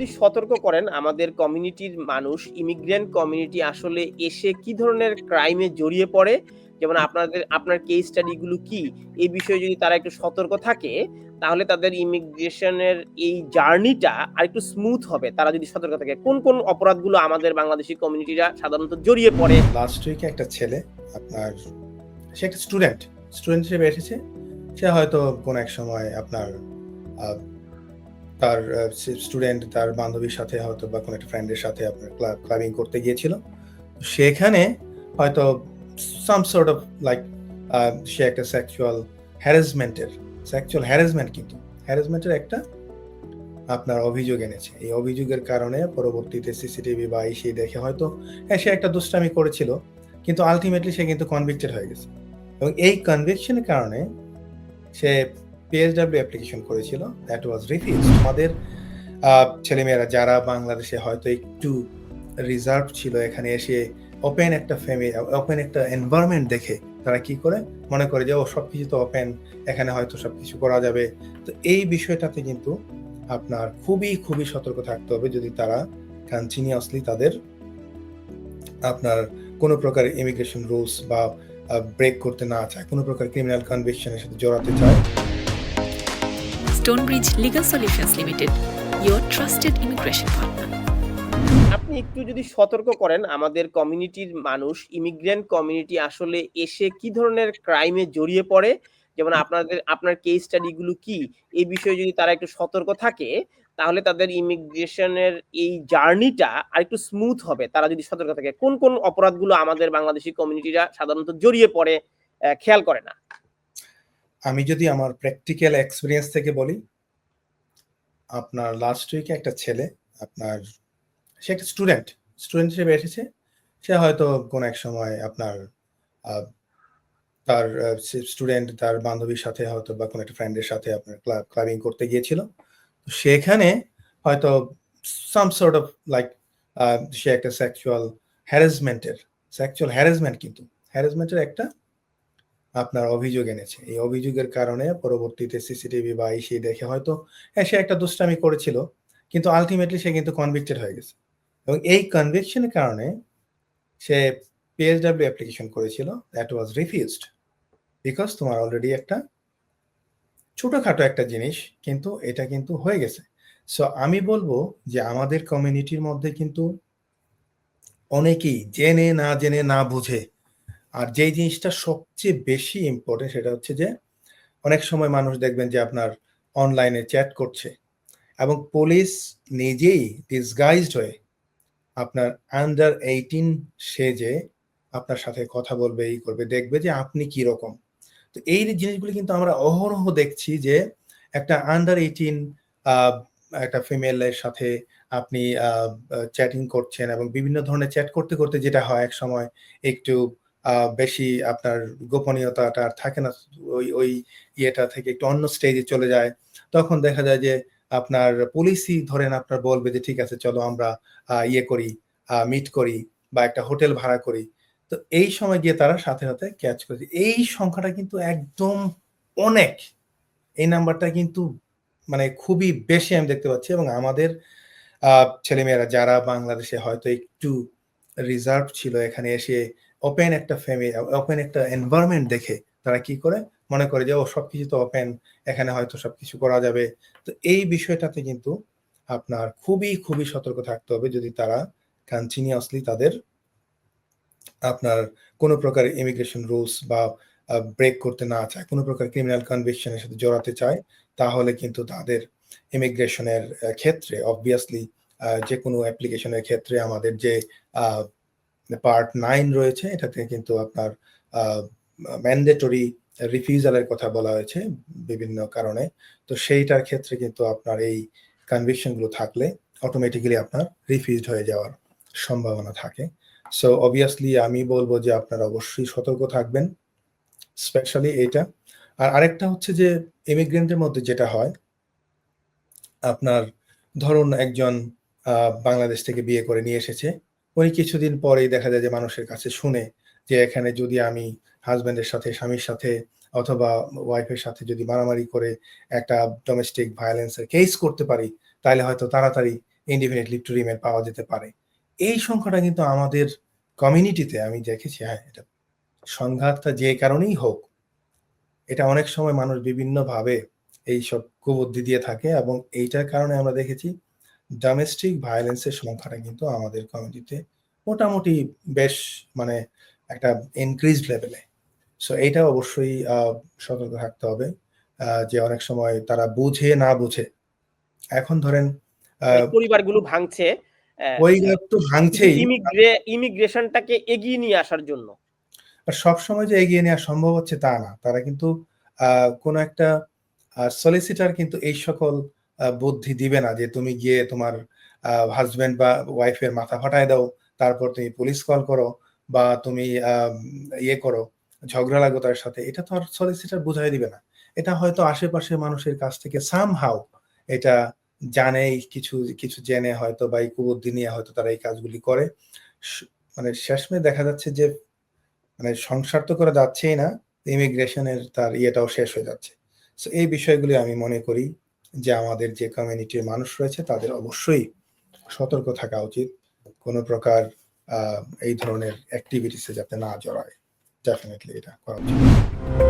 যদি সতর্ক করেন, আমাদের কমিউনিটির মানুষ ইমিগ্রেন্ট কমিউনিটি আসলে এসে কি ধরনের ক্রাইমে জড়িয়ে পড়ে? যেমন আপনাদের, আপনার কেস স্টাডিগুলো কি? এই বিষয়ে যদি তারা একটু সতর্ক থাকে, তাহলে তাদের ইমিগ্রেশনের এই জার্নিটা আর একটু স্মুথ হবে। তারা যদি সতর্ক থাকে, কোন কোন অপরাধগুলো আমাদের বাংলাদেশি কমিউনিটিরা সাধারণত জড়িয়ে পড়ে? লাস্ট উইকে একটা ছেলে, আপনার, সে একটা স্টুডেন্ট স্টুডেন্ট হিসেবে এসেছে। সে হয়তো কোন এক সময় আপনার তার স্টুডেন্ট তার বান্ধবীর সাথে হয়তো বা কোনো একটা ফ্রেন্ডের সাথে আপনার ক্লাবিং করতে গিয়েছিল। সেখানে হয়তো সাম সর্ট অফ লাইক সে একটা সেক্সুয়াল হ্যারাসমেন্টের সেক্সুয়াল হ্যারাসমেন্ট কিন্তু হ্যারাসমেন্টের একটা আপনার অভিযোগ এনেছে। এই অভিযোগের কারণে পরবর্তীতে সিসিটিভি বা এই সেই দেখে হয়তো হ্যাঁ সে একটা দুষ্টামি করেছিল, কিন্তু আলটিমেটলি সে কিন্তু কনভিক্টেড হয়ে গেছে। এবং এই কনভিকশনের কারণে সে পিএসডাব্লিউ অ্যাপ্লিকেশন করেছিল দ্যাট ওয়াজ রিফিউজ আমাদের ছেলেমেয়েরা যারা বাংলাদেশে হয়তো একটু রিজার্ভ ছিল, এখানে এসে ওপেন একটা ফ্যামিলি ওপেন একটা এনভায়রনমেন্ট দেখে তারা কি করে? মনে করে যে, ও সব কিছু তো ওপেন এখানে হয়তো সব কিছু করা যাবে। তো এই বিষয়টাতে কিন্তু আপনার খুবই খুবই সতর্ক থাকতে হবে যদি তারা কন্টিনিউয়াসলি তাদের, আপনার কোনো প্রকার ইমিগ্রেশন রুলস বা ব্রেক করতে না চায়, কোনো প্রকার ক্রিমিনাল কনভিকশনের সাথে জড়াতে চায়। Stonebridge Legal Solutions Limited, your trusted immigration partner. আপনি একটু যদি সতর্ক করেন আমাদের কমিউনিটির মানুষ ইমিগ্রেন্ট কমিউনিটি আসলে এসে কি ধরনের ক্রাইমে জড়িয়ে পড়ে? যেমন আপনাদের আপনার কেস স্টাডি গুলো কি? এই বিষয়ে যদি তারা একটু সতর্ক থাকে তাহলে তাদের ইমিগ্রেশনের এই জার্নিটা আর একটু স্মুথ হবে। তারা যদি সতর্ক থাকে কোন কোন অপরাধগুলো আমাদের বাংলাদেশি কমিউনিটিরা সাধারণত জড়িয়ে পড়ে খেয়াল করে না? আমি যদি আমার প্র্যাকটিক্যাল এক্সপিরিয়েন্স থেকে বলি, আপনার লাস্ট উইকে একটা ছেলে, আপনার, সে একটা স্টুডেন্ট স্টুডেন্ট হিসেবে এসেছে। সে হয়তো কোনো এক সময় আপনার তার স্টুডেন্ট তার বান্ধবীর সাথে হয়তো বা কোনো একটা ফ্রেন্ডের সাথে আপনার ক্লাব ক্লাবিং করতে গিয়েছিল। সেখানে হয়তো সাম সর্ট অফ লাইক সে একটা সেক্সুয়াল হ্যারাসমেন্টের সেক্সুয়াল হ্যারাসমেন্ট কিন্তু হ্যারাসমেন্টের একটা আপনার অভিযোগ এনেছে। এই অভিযোগের কারণে পরবর্তীতে সিসিটিভি বা এই সেই দেখে হয়তো হ্যাঁ সে একটা দুষ্টামি করেছিল, কিন্তু আলটিমেটলি সে কিন্তু কনভিক্টেড হয়ে গেছে। এবং এই কনভিকশনের কারণে সে পিএসডাব্লিউ অ্যাপ্লিকেশন করেছিল দ্যাট ওয়াজ রিফিউজড বিকজ তোমার অলরেডি একটা ছোটোখাটো একটা জিনিস কিন্তু এটা কিন্তু হয়ে গেছে। সো আমি বলব যে আমাদের কমিউনিটির মধ্যে কিন্তু অনেকেই জেনে না জেনে না বুঝে আর যে জিনিসটা সবচেয়ে বেশি ইম্পর্টেন্ট সেটা হচ্ছে যে, অনেক সময় মানুষ দেখবেন যে আপনার অনলাইনে চ্যাট করছে এবং পুলিশ নিজেই ডিসগাইজড হয়ে আপনার আন্ডার এইটিন সেজে আপনার সাথে কথা বলবে এই করবে, দেখবে যে আপনি কি রকম। তো এই জিনিসগুলি কিন্তু আমরা অহরহ দেখছি যে, একটা আন্ডার এইটিন একটা ফিমেলের সাথে আপনি চ্যাটিং করছেন এবং বিভিন্ন ধরনের চ্যাট করতে করতে যেটা হয় এক সময় একটু বেশি আপনার গোপনীয়তাটা আর থাকে না, ওই ওই ইয়েটা থেকে একটু অন্য স্টেজে চলে যায়। তখন দেখা যায় যে আপনার পুলিশই ধরেন আপনার বলবে যে, ঠিক আছে, চলো আমরা ইয়ে করি মিট করি বা একটা হোটেল ভাড়া করি। তো এই সময় গিয়ে তারা সাথে সাথে ক্যাচ করেছে এই সংখ্যাটা কিন্তু একদম অনেক। এই নাম্বারটা কিন্তু মানে খুবই বেশি আমি দেখতে পাচ্ছি এবং আমাদের ছেলেমেয়েরা যারা বাংলাদেশে হয়তো একটু রিজার্ভ ছিল এখানে এসে ওপেন একটা ফ্যামিলি ওপেন একটা এনভায়রনমেন্ট দেখে তারা কি করে? মনে করে যে, ও সবকিছু তো ওপেন এখানে হয়তো সবকিছু করা যাবে। তো এই বিষয়টাতে কিন্তু আপনার খুবই খুবই সতর্ক থাকতে হবে যদি তারা কন্টিনিউয়াসলি তাদের আপনার কোনো প্রকার ইমিগ্রেশন রুলস বা ব্রেক করতে না চায়, কোনো প্রকার ক্রিমিনাল কনভিকশনের সাথে জড়াতে চায়, তাহলে কিন্তু তাদের ইমিগ্রেশনের ক্ষেত্রে অবভিয়াসলি যে কোনো অ্যাপ্লিকেশনের ক্ষেত্রে আমাদের যে পার্ট নাইন রয়েছে, এটাতে কিন্তু আপনার ম্যান্ডেটরি রিফিউজালের কথা বলা হয়েছে বিভিন্ন কারণে। তো সেইটার ক্ষেত্রে কিন্তু আপনার এই কনভিকশনগুলো থাকলে অটোমেটিক্যালি আপনার রিফিউজড হয়ে যাওয়ার সম্ভাবনা থাকে। সো অবভিয়াসলি আমি বলব যে আপনারা অবশ্যই সতর্ক থাকবেন স্পেশালি এইটা আর আরেকটা হচ্ছে যে ইমিগ্রেন্টের মধ্যে যেটা হয়, আপনার ধরুন একজন বাংলাদেশ থেকে বিয়ে করে নিয়ে এসেছে। উনি কিছুদিন পরেই দেখা যায় যে মানুষের কাছে শুনে যে এখানে যদি আমি হাজব্যান্ডের সাথে, স্বামীর সাথে অথবা ওয়াইফের সাথে যদি মারামারি করে একটা ডোমেস্টিক ভায়োলেন্সের কেস করতে পারি, তাহলে হয়তো তাড়াতাড়ি ইনডিফিনিট লিভ টু রিমেন পাওয়া যেতে পারে। এই সংখ্যাটা কিন্তু আমাদের কমিউনিটিতে আমি দেখেছি হ্যাঁ এটা সংঘাতটা যে কারণেই হোক, এটা অনেক সময় মানুষ বিভিন্নভাবে এইসব কুবুদ্ধি দিয়ে থাকে এবং এইটার কারণে আমরা দেখেছি ডোমেস্টিক ভায়োলেন্সের সংখ্যাটা কিন্তু আমাদের কমিউনিটিতে মোটামুটি বেশ মানে একটা ইনক্রিজড লেভেলে সো এইটা অবশ্যই সতর্ক থাকতে হবে যে অনেক সময় তারা বুঝে না বুঝে। এখন ধরেন পরিবারগুলো ভাঙছে পরিবার তো ভাঙছেই। ইমিগ্রেশনটাকে এগিয়ে নিয়ে আসার জন্য। আর সবসময় যে এগিয়ে নেওয়া সম্ভব হচ্ছে তা না। তারা কিন্তু আহ, কোনো একটা সলিসিটার কিন্তু এই সকল বুদ্ধি দিবে না যে তুমি গিয়ে তোমার হাজবেন্ড বা ওয়াইফের মাথা ফাটায় দাও, তারপর তুমি পুলিশ কল করো বা তুমি ইয়ে করো, ঝগড়া লাগো তার সাথে, এটা তো আর সলিসিটার বুঝাই দিবে না। এটা হয়তো আশেপাশের মানুষের কাছ থেকে সাম হাউ এটা জানে কিছু কিছু জেনে হয়তো বা এই কুবুদ্ধি নিয়ে হয়তো তারা এই কাজগুলি করে। মানে শেষমে দেখা যাচ্ছে যে মানে সংসার তো করে যাচ্ছেই না ইমিগ্রেশনের তার ইয়েটাও শেষ হয়ে যাচ্ছে। এই বিষয়গুলি আমি মনে করি যে আমাদের যে কমিউনিটির মানুষ রয়েছে, তাদের অবশ্যই সতর্ক থাকা উচিত। কোনো প্রকার এই ধরনের অ্যাক্টিভিটিসে যাতে না জড়ায়। ডেফিনেটলি এটা করা উচিত।